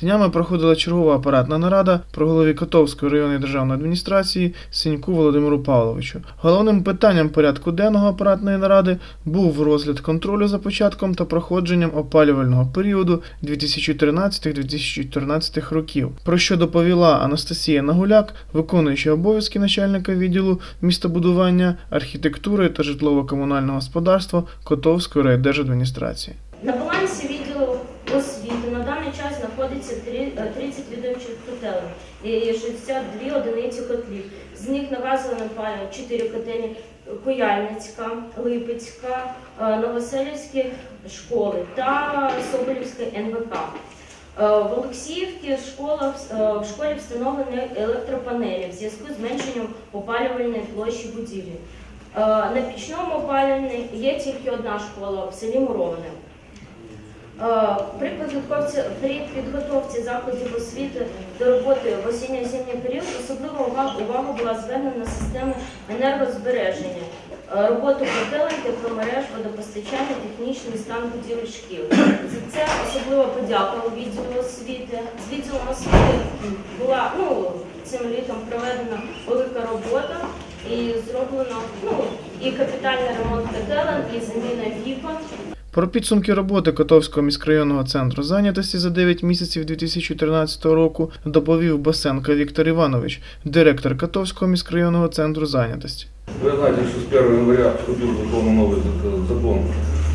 Днями проходила чергова апаратна нарада про голові Котовської районної державної адміністрації Синьку Володимиру Павловичу. Головним питанням порядку денного апаратної наради був розгляд контролю за початком та проходженням опалювального періоду 2013-2014 років, про що доповіла Анастасія Нагуляк, виконуюча обов'язки начальника відділу містобудування, архітектури та житлово-комунального господарства Котовської райдержадміністрації. На балансі відділу освіти на даний час знаходиться е, 30 відомчих котелень і 62 одиниці котлів. З них на газове 4 котельні Куяльницька, Липецька, е, Новоселівські школи та Соболівська НВК. Е, В Олексіївці школа, в школі встановлені електропанелі в зв'язку з зменшенням опалювальної площі будівлі. На пічному опалюванні є тільки одна школа в селі Муровне. Е, При підготовці, при підготовці закладів освіти до роботи в осінньо-зимній період особлива увага, була звернена на системи енергозбереження, е, роботу котелень, тепломереж, водопостачання, технічний стан будівель шкіл. За це особлива подяка у відділу освіти. З відділом освіти була ну, цим літом проведена велика робота і зроблено ну, і капітальний ремонт котелень, і заміна вікон. Про підсумки роботи Котовського міськрайонного центру зайнятості за 9 місяців 2013 року доповів Басенко Віктор Іванович, директор Котовського міськрайонного центру зайнятості. Вы знаете, что с 1 января вступил в закон новый зак- закон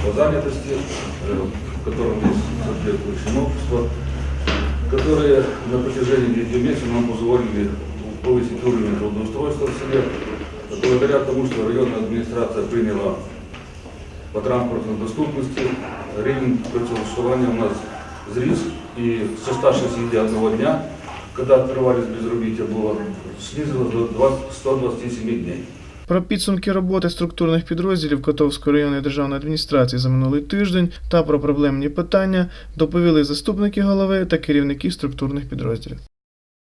о занятости, э, в котором есть соответствующие новшества, которые на протяжении 9 месяцев нам позволили повысить уровень трудоустройства в селе, благодаря тому, что районная администрация приняла по транспортной доступности рівень працевлаштування у нас зріс і со 161 дня, когда открывались безробітя, було снизилось до 20 127 дней. Про підсумки роботи структурних підрозділів Котовської районної державної адміністрації за минулий тиждень та про проблемні питання доповіли заступники голови та керівники структурних підрозділів.